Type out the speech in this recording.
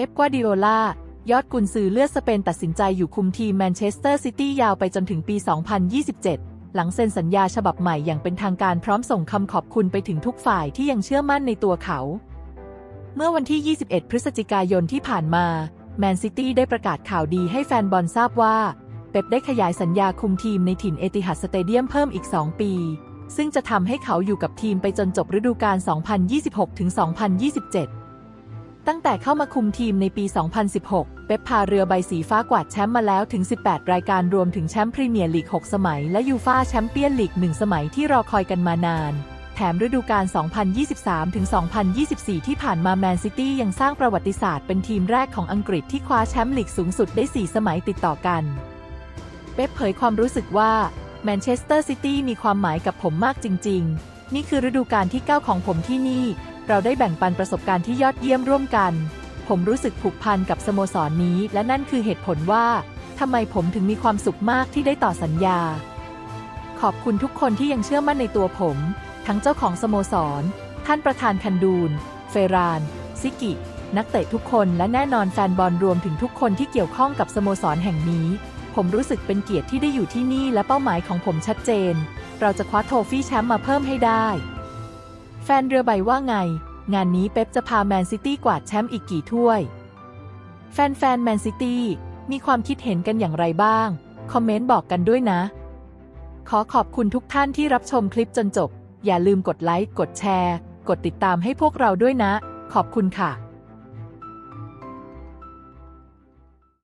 ป๊ปกวาร์ดิโอลายอดกุนซือเลือดสเปนตัดสินใจอยู่คุมทีมแมนเชสเตอร์ซิตี้ยาวไปจนถึงปี 2027 หลังเซ็นสัญญาฉบับใหม่อย่างเป็นทางการพร้อมส่งคำขอบคุณไปถึงทุกฝ่ายที่ยังเชื่อมั่นในตัวเขา เมื่อวันที่ 21 พฤศจิกายนที่ผ่านมาแมนซิตี้ได้ประกาศข่าวดีให้แฟนบอลทราบว่า เป๊ปได้ขยายสัญญาคุมทีมในถิ่นเอติฮัดสเตเดียมเพิ่มอีก 2 ปี ซึ่งจะทำให้เขาอยู่กับทีมไปจนจบฤดูกาล 2026-2027 ตั้งแต่เข้ามาคุมทีมในปี 2016 เป๊ปพาเรือใบสีฟ้ากวาดแชมป์มาแล้วถึง 18 รายการรวมถึงแชมป์พรีเมียร์ลีก 6 สมัย และยูฟ่าแชมเปี้ยนลีก 1 สมัยที่รอคอยกันมานาน แถมฤดูกาล 2023-2024 ที่ผ่านมาแมนซิตี้ยังสร้างประวัติศาสตร์เป็นทีมแรกของอังกฤษที่คว้าแชมป์ลีกสูงสุดได้ 4 สมัยติดต่อกัน เป๊ปเผยความรู้สึกว่าแมนเชสเตอร์ซิตี้มีความหมายกับผมมากจริง ๆ นี่คือฤดูกาลที่ 9 ของผมที่นี่ เราได้แบ่งปันประสบการณ์ที่ยอดเยี่ยมร่วมกัน ผมรู้สึกผูกพันกับสโมสรนนี้ และนั่นคือเหตุผลว่าทำไมผมถึงมีความสุขมากที่ได้ต่อสัญญา ขอบคุณทุกคนที่ยังเชื่อมั่นในตัวผม ทั้งเจ้าของสโมสร ท่านประธานคันดูน เฟราน ซิกิ นักเตะทุกคนและแน่นอนแฟนบอลรวมถึงทุกคนที่เกี่ยวข้องกับสโมสรแห่งนี้ ผมรู้สึกเป็นเกียรติที่ได้อยู่ที่นี่และเป้าหมายของผมชัดเจน เราจะคว้าโทฟี่แชมป์มาเพิ่มให้ได้ ฟนเรือใบว่าไง งานนี้เป๊ปจะพาแมนซิตี้กวาดแชมป์อีกกี่ถ้วย แฟนแฟนแมนซิตี้มีความคิดเห็นกันอย่างไรบ้าง คอมเมนต์บอกกันด้วยนะ ขอขอบคุณทุกท่านที่รับชมคลิปจนจบ อย่าลืมกดไลค์ กดแชร์ กดติดตามให้พวกเราด้วยนะ ขอบคุณค่ะ